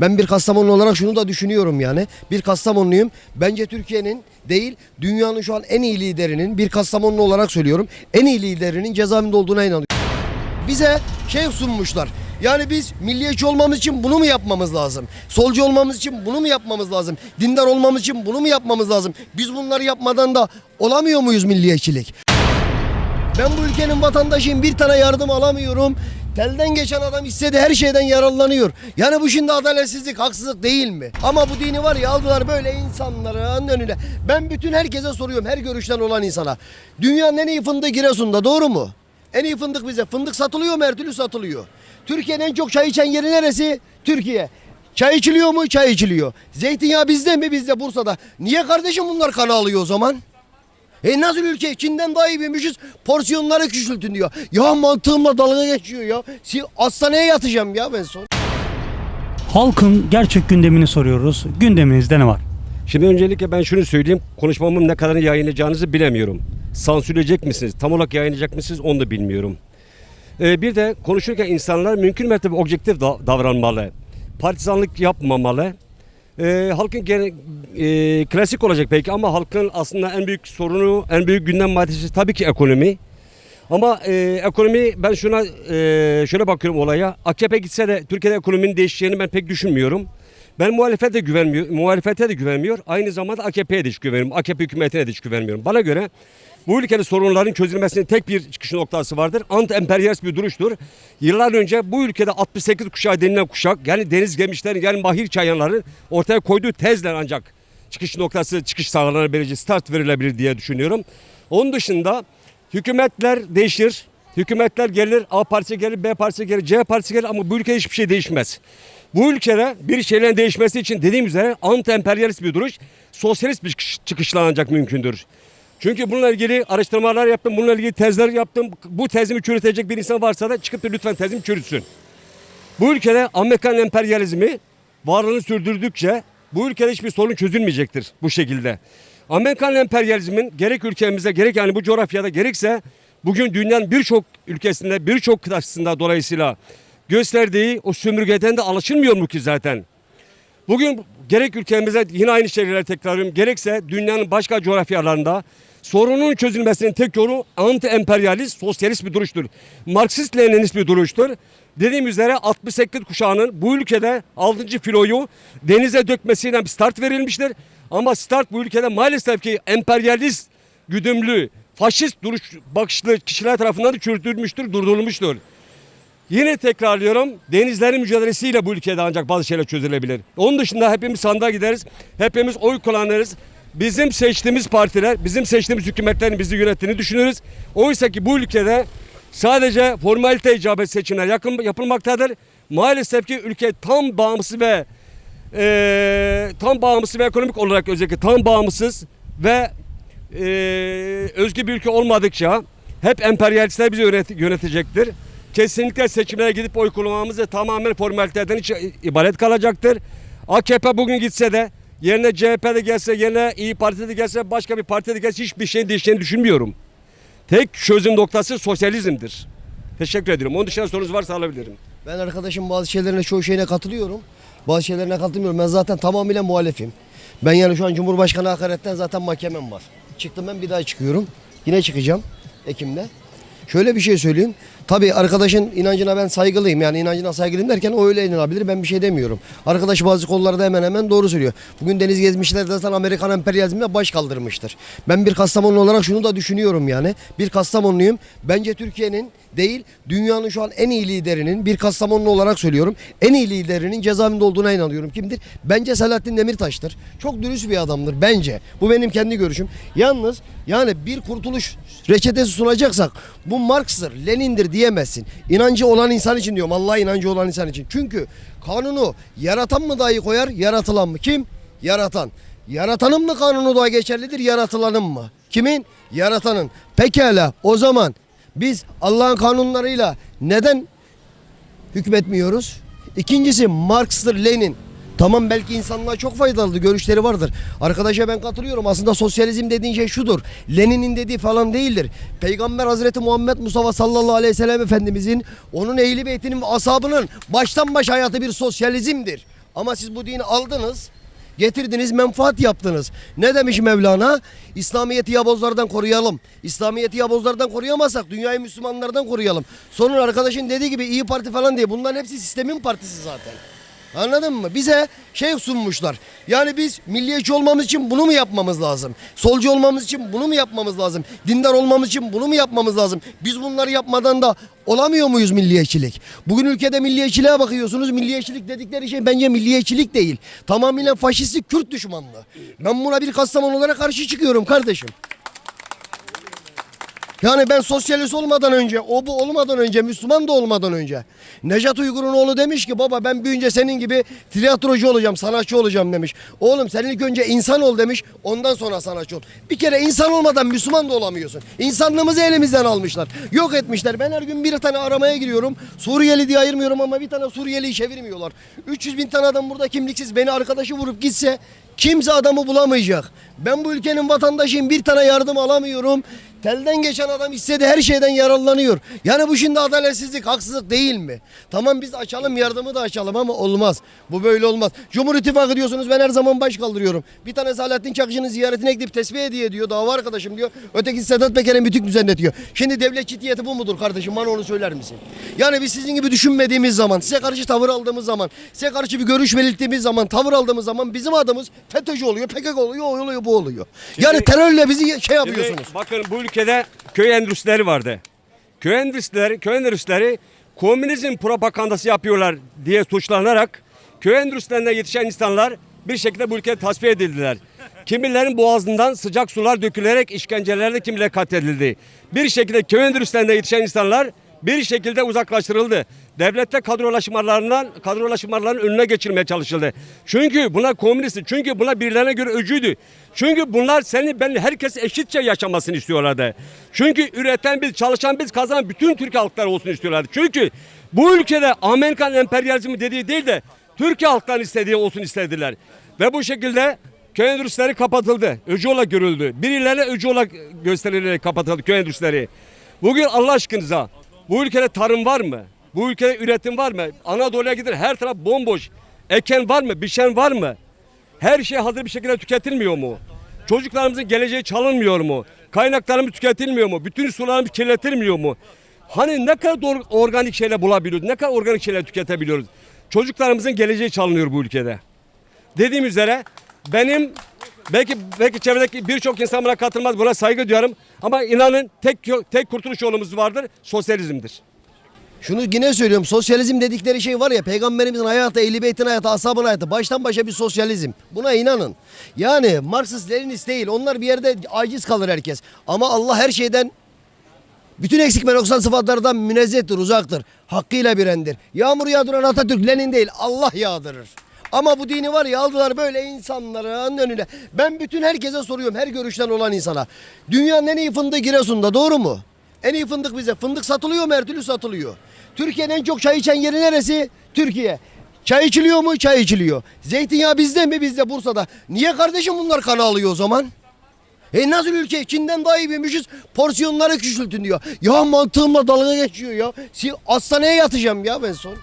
Ben bir Kastamonu olarak şunu da düşünüyorum yani. Bir Kastamonluyum. Bence Türkiye'nin değil dünyanın şu an en iyi liderinin bir Kastamonu olarak söylüyorum. En iyi liderinin cezaevinde olduğuna inanıyorum. Bize şey sunmuşlar. Yani biz milliyetçi olmamız için bunu mu yapmamız lazım? Solcu olmamız için bunu mu yapmamız lazım? Dindar olmamız için bunu mu yapmamız lazım? Biz bunları yapmadan da olamıyor muyuz milliyetçilik? Ben bu ülkenin vatandaşıyım. Bir tane yardım alamıyorum. Telden geçen adam istedi her şeyden yararlanıyor. Yani bu şimdi adaletsizlik, haksızlık değil mi? Ama bu dini var ya aldılar böyle insanların önüne. Ben bütün herkese soruyorum her görüşten olan insana. Dünyanın en iyi fındığı Giresun'da doğru mu? En iyi fındık bize. Fındık satılıyor mu? Her türlü satılıyor. Türkiye'nin en çok çay içen yeri neresi? Türkiye. Çay içiliyor mu? Çay içiliyor. Zeytinyağı bizde mi? Bizde Bursa'da. Niye kardeşim bunlar kan alıyor o zaman? E nasıl ülke? Çin'den daha iyi büyümüşüz. Porsiyonları küçültün diyor. Ya mantığımla dalga geçiyor ya. Si- Hastaneye yatacağım ya ben son. Halkın gerçek gündemini soruyoruz. Gündeminizde ne var? Şimdi öncelikle ben şunu söyleyeyim. Konuşmamın ne kadarını yayınlayacağınızı bilemiyorum. Sansürleyecek misiniz? Tam olarak yayınlayacak mısınız? Onu da bilmiyorum. Ee, bir de konuşurken insanlar mümkün mertebe objektif da- davranmalı. Partizanlık yapmamalı. Ee, halkın gene, e, klasik olacak belki ama halkın aslında en büyük sorunu, en büyük gündem maddesi tabii ki ekonomi. Ama e, ekonomi ben şuna e, şöyle bakıyorum olaya. AKP gitse de Türkiye'de ekonominin değişeceğini ben pek düşünmüyorum. Ben muhalefete de güvenmiyor, muhalefete de güvenmiyor. Aynı zamanda AKP'ye de hiç güvenmiyorum. AKP hükümetine de hiç güvenmiyorum. Bana göre bu ülkenin sorunların çözülmesinin tek bir çıkış noktası vardır. Anti-emperyalist bir duruştur. Yıllar önce bu ülkede 68 kuşağı denilen kuşak yani deniz gemişlerin yani mahir çayanların ortaya koyduğu tezler ancak çıkış noktası çıkış sağlanabilir, start verilebilir diye düşünüyorum. Onun dışında hükümetler değişir. Hükümetler gelir, A partisi gelir, B partisi gelir, C partisi gelir ama bu ülkede hiçbir şey değişmez. Bu ülkede bir şeylerin değişmesi için dediğim üzere anti-emperyalist bir duruş, sosyalist bir çıkış, çıkışla ancak mümkündür. Çünkü bununla ilgili araştırmalar yaptım, bununla ilgili tezler yaptım. Bu tezimi çürütecek bir insan varsa da çıkıp da lütfen tezimi çürütsün. Bu ülkede Amerikan emperyalizmi varlığını sürdürdükçe bu ülkede hiçbir sorun çözülmeyecektir bu şekilde. Amerikan emperyalizmin gerek ülkemizde gerek yani bu coğrafyada gerekse bugün dünyanın birçok ülkesinde birçok kıtasında dolayısıyla gösterdiği o sömürgeden de alışılmıyor mu ki zaten? Bugün gerek ülkemizde yine aynı şeyleri tekrarlıyorum. Gerekse dünyanın başka coğrafyalarında sorunun çözülmesinin tek yolu anti-emperyalist, sosyalist bir duruştur. Marksist-Leninist bir duruştur. Dediğim üzere 68 kuşağının bu ülkede 6. filoyu denize dökmesiyle bir start verilmiştir. Ama start bu ülkede maalesef ki emperyalist, güdümlü, faşist duruş bakışlı kişiler tarafından çürütülmüştür, durdurulmuştur. Yine tekrarlıyorum denizlerin mücadelesiyle bu ülkede ancak bazı şeyler çözülebilir. Onun dışında hepimiz sandığa gideriz. Hepimiz oy kullanırız. Bizim seçtiğimiz partiler, bizim seçtiğimiz hükümetlerin bizi yönettiğini düşünürüz. Oysa ki bu ülkede sadece formalite icabet seçimler yakın, yapılmaktadır. Maalesef ki ülke tam bağımsız ve eee, tam bağımsız ve ekonomik olarak özellikle tam bağımsız ve eee özgür bir ülke olmadıkça hep emperyalistler bizi yönet- yönetecektir. Kesinlikle seçimlere gidip oy kullanmamız tamamen formaliteden hiç ibaret kalacaktır. AKP bugün gitse de yerine CHP de gelse, yerine İyi Parti de gelse, başka bir parti de gelse hiçbir şeyin değişeceğini düşünmüyorum. Tek çözüm noktası sosyalizmdir. Teşekkür ediyorum. Onun dışında sorunuz varsa alabilirim. Ben arkadaşım bazı şeylerine çoğu şeyine katılıyorum. Bazı şeylerine katılmıyorum. Ben zaten tamamıyla muhalefim. Ben yani şu an Cumhurbaşkanı hakaretten zaten mahkemem var. Çıktım ben bir daha çıkıyorum. Yine çıkacağım Ekim'de. Şöyle bir şey söyleyeyim. Tabii arkadaşın inancına ben saygılıyım. Yani inancına saygılıyım derken o öyle inanabilir. Ben bir şey demiyorum. Arkadaş bazı konularda hemen hemen doğru söylüyor. Bugün deniz gezmişler zaten Amerikan emperyalizmine baş kaldırmıştır. Ben bir Kastamonu olarak şunu da düşünüyorum yani. Bir Kastamonluyum. Bence Türkiye'nin değil dünyanın şu an en iyi liderinin bir Kastamonu olarak söylüyorum. En iyi liderinin cezaevinde olduğuna inanıyorum. Kimdir? Bence Selahattin Demirtaş'tır. Çok dürüst bir adamdır bence. Bu benim kendi görüşüm. Yalnız yani bir kurtuluş reçetesi sunacaksak bu Marx'tır, Lenin'dir diyemezsin. İnancı olan insan için diyorum. Allah inancı olan insan için. Çünkü kanunu yaratan mı dahi koyar, yaratılan mı? Kim? Yaratan. Yaratanın mı kanunu daha geçerlidir, yaratılanın mı? Kimin? Yaratanın. Pekala o zaman biz Allah'ın kanunlarıyla neden hükmetmiyoruz? İkincisi Marx'tır, Lenin. Tamam belki insanlığa çok faydalı görüşleri vardır. Arkadaşa ben katılıyorum. Aslında sosyalizm dediğin şey şudur. Lenin'in dediği falan değildir. Peygamber Hazreti Muhammed Mustafa sallallahu aleyhi ve sellem Efendimizin onun ehli beytinin ve ashabının baştan başa hayatı bir sosyalizmdir. Ama siz bu dini aldınız. Getirdiniz menfaat yaptınız. Ne demiş Mevlana? İslamiyeti yabozlardan koruyalım. İslamiyeti yabozlardan koruyamazsak dünyayı Müslümanlardan koruyalım. Sonra arkadaşın dediği gibi iyi Parti falan diye bunların hepsi sistemin partisi zaten. Anladın mı? Bize şey sunmuşlar. Yani biz milliyetçi olmamız için bunu mu yapmamız lazım? Solcu olmamız için bunu mu yapmamız lazım? Dindar olmamız için bunu mu yapmamız lazım? Biz bunları yapmadan da olamıyor muyuz milliyetçilik? Bugün ülkede milliyetçiliğe bakıyorsunuz. Milliyetçilik dedikleri şey bence milliyetçilik değil. Tamamıyla faşistlik Kürt düşmanlığı. Ben buna bir Kastamonu olarak karşı çıkıyorum kardeşim. Yani ben sosyalist olmadan önce, o bu olmadan önce, Müslüman da olmadan önce. Necat Uygur'un oğlu demiş ki baba ben büyüyünce senin gibi tiyatrocu olacağım, sanatçı olacağım demiş. Oğlum sen ilk önce insan ol demiş, ondan sonra sanatçı ol. Bir kere insan olmadan Müslüman da olamıyorsun. İnsanlığımızı elimizden almışlar. Yok etmişler. Ben her gün bir tane aramaya giriyorum. Suriyeli diye ayırmıyorum ama bir tane Suriyeli'yi çevirmiyorlar. 300 bin tane adam burada kimliksiz beni arkadaşı vurup gitse kimse adamı bulamayacak. Ben bu ülkenin vatandaşıyım bir tane yardım alamıyorum. Telden geçen adam istediği her şeyden yararlanıyor. Yani bu şimdi adaletsizlik, haksızlık değil mi? Tamam biz açalım yardımı da açalım ama olmaz. Bu böyle olmaz. Cumhur İttifakı diyorsunuz ben her zaman baş kaldırıyorum. Bir tane Selahattin Çakıcı'nın ziyaretine gidip tesbih hediye ediyor. Dava arkadaşım diyor. Öteki Sedat Peker'in bütük düzenletiyor. Şimdi devlet ciddiyeti bu mudur kardeşim? Bana onu söyler misin? Yani biz sizin gibi düşünmediğimiz zaman, size karşı tavır aldığımız zaman, size karşı bir görüş belirttiğimiz zaman, tavır aldığımız zaman bizim adımız FETÖ'cü oluyor, PKK oluyor, o oluyor, bu oluyor. yani terörle bizi şey Şimdi yapıyorsunuz. bakın bu ülkede köy endüstrileri vardı. Köy endüstrileri, köy endüstrileri komünizm propagandası yapıyorlar diye suçlanarak köy endüstrilerinde yetişen insanlar bir şekilde bu ülkede tasfiye edildiler. Kimilerin boğazından sıcak sular dökülerek işkencelerle kimileri katledildi. Bir şekilde köy endüstrilerinde yetişen insanlar bir şekilde uzaklaştırıldı. Devlette kadrolaşmalarından kadrolaşmaların önüne geçirmeye çalışıldı. Çünkü buna komünist, çünkü buna birilerine göre öcüydü. Çünkü bunlar seni ben herkes eşitçe yaşamasını istiyorlardı. Çünkü üreten biz, çalışan biz, kazanan bütün Türk halkları olsun istiyorlardı. Çünkü bu ülkede Amerikan emperyalizmi dediği değil de Türkiye halkların istediği olsun istediler. Ve bu şekilde köy endüstrileri kapatıldı. Öcü olarak görüldü. Birilerine öcü olarak gösterilerek kapatıldı köy endüstrileri. Bugün Allah aşkınıza bu ülkede tarım var mı? Bu ülkede üretim var mı? Anadolu'ya gider her taraf bomboş. Eken var mı? Biçen var mı? Her şey hazır bir şekilde tüketilmiyor mu? Çocuklarımızın geleceği çalınmıyor mu? Kaynaklarımız tüketilmiyor mu? Bütün sularımız kirletilmiyor mu? Hani ne kadar organik şeyler bulabiliyoruz? Ne kadar organik şeyler tüketebiliyoruz? Çocuklarımızın geleceği çalınıyor bu ülkede. Dediğim üzere benim belki belki çevredeki birçok insan buna katılmaz. Buna saygı duyarım. Ama inanın tek tek kurtuluş yolumuz vardır. Sosyalizmdir. Şunu yine söylüyorum. Sosyalizm dedikleri şey var ya peygamberimizin hayatı, Ehl-i Beyt'in hayatı, ashabın hayatı. Baştan başa bir sosyalizm. Buna inanın. Yani Marksist, Leninist değil. Onlar bir yerde aciz kalır herkes. Ama Allah her şeyden bütün eksik ve noksan sıfatlardan münezzehtir, uzaktır. Hakkıyla birendir. Yağmur yağdıran Atatürk, Lenin değil. Allah yağdırır. Ama bu dini var ya aldılar böyle insanların önüne. Ben bütün herkese soruyorum her görüşten olan insana. Dünyanın en iyi fındığı Giresun'da doğru mu? En iyi fındık bize. Fındık satılıyor mu? Her türlü satılıyor. Türkiye'nin en çok çay içen yeri neresi? Türkiye. Çay içiliyor mu? Çay içiliyor. Zeytinyağı bizde mi? Bizde Bursa'da. Niye kardeşim bunlar kan alıyor o zaman? E nasıl ülke? Çin'den daha iyi büyümüşüz. Porsiyonları küçültün diyor. Ya mantığımla dalga geçiyor ya. Hastaneye yatacağım ya ben son.